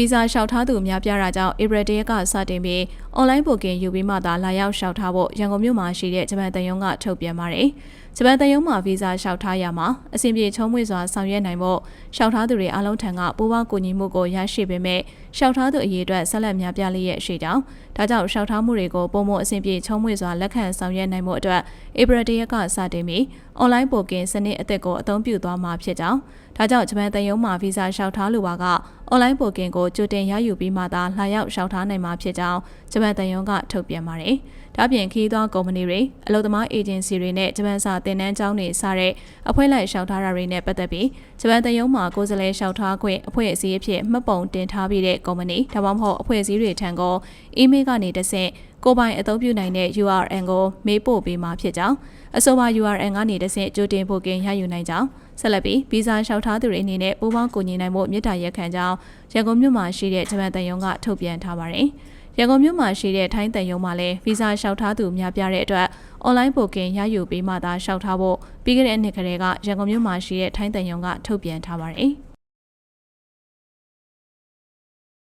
ဗီဇာလျှောက်ထားသူများပြားတာကြောင့်ဧပြီတရက်ကစတင်ပြီးအွန်လိုင်းဘိုကင်ယူပြီးမှသာလာရောက်လျှောက်ထားဖို့ရန်ကုန်မြို့မှာရှိတဲ့ဂျပန်တန်ယုံကထုတ်ပြန်ပါတယ်။ဂျပန်တန်ယုံမှာဗီဇာလျှောက်ထားရမှာအဆင်ပြေချုံးမွေစွာဆောင်ရွက်နိုင်ဖို့လျှောက်ထားသူတွေအလုံးထံကပူးပေါင်းကူညီမှုကိုရရှိပေမဲ့လျှောက်ထားသူအရေးအတွက်ဆက်လက်များပြားလျက်ရှိကြောင်းဒါကြောင့်လျှောက်ထားမှုတွေကိုပုံမအဆင်ပြေချုံးမွေစွာလက်ခံဆောင်ရွက်နိုင်မှုအတွက်ဧပြီတရက်ကစတင်ပြီးအွန်လိုင်းဘိုကင်စနစ်အသစ်ကိုအသုံးပြုသွားမှာဖြစ်ကြောင်းဒါကြောင့်ဂျပန်တန်ယုံမှာဗီဇာလျှောက်ထားလိုပါက အွန်လိုင်းဘိုကင်ကိုကြိုတင်ရယူပြီးမှသာလာရောက်လျှောက်ထားနိုင်မှာဖြစ်ကြောင်းဂျပန်တန်ယုံကထုတ်ပြန်ပါတယ်။ဒါပြင်ခီးသွွားကုမ္ပဏီတွေအလုပ်သမားအေဂျင်စီတွေနဲ့ဂျပန်စာတင်နန်းကျောင်းတွေစတဲ့အဖွဲ့လိုက်လျှောက်ထားတာတွေနဲ့ပတ်သက်ပြီးဂျပန်တန်ယုံမှာကိုယ်စားလှယ်လျှောက်ထားခွင့်အဖွဲ့အစည်းအဖြစ်မှတ်ပုံတင်ထားပြီးတဲ့ကုမ္ပဏီဒါမှမဟုတ်အဖွဲ့အစည်းတွေထံကအီးမေးလ်ကနေတဆင့်ကိုပိုင်အသုံးပြုနိုင်တဲ့ URL ကိုမေးပို့ပေးမှာဖြစ်ကြောင်းအဆိုပါ URL ကနေတဆင့်ကြိုတင်ဖို့ကင်ရယူနိုင်ကြောင်းဆက်လက်ပြီးဗီဇာလျှောက်ထားသူတွေအနေနဲ့ပူးပေါင်းကူညီနိုင်ဖို့မြစ်တာရက်ခံကြောင်းရန်ကုန်မြို့မှာရှိတဲ့ဂျပန်တန်ယုံကထုတ်ပြန်ထားပါတယ်။ရန်ကုန်မြို့မှာရှိတဲ့ထိုင်းတန်ယုံမှာလည်းဗီဇာလျှောက်ထားသူများပြားတဲ့အတွက်အွန်လိုင်းဘိုကင်ရယူပြီးမှသာလျှောက်ထားဖို့ပြီးခဲ့တဲ့နှစ်ကလေးကရန်ကုန်မြို့မှာရှိတဲ့ထိုင်းတန်ယုံကထုတ်ပြန်ထားပါတယ်။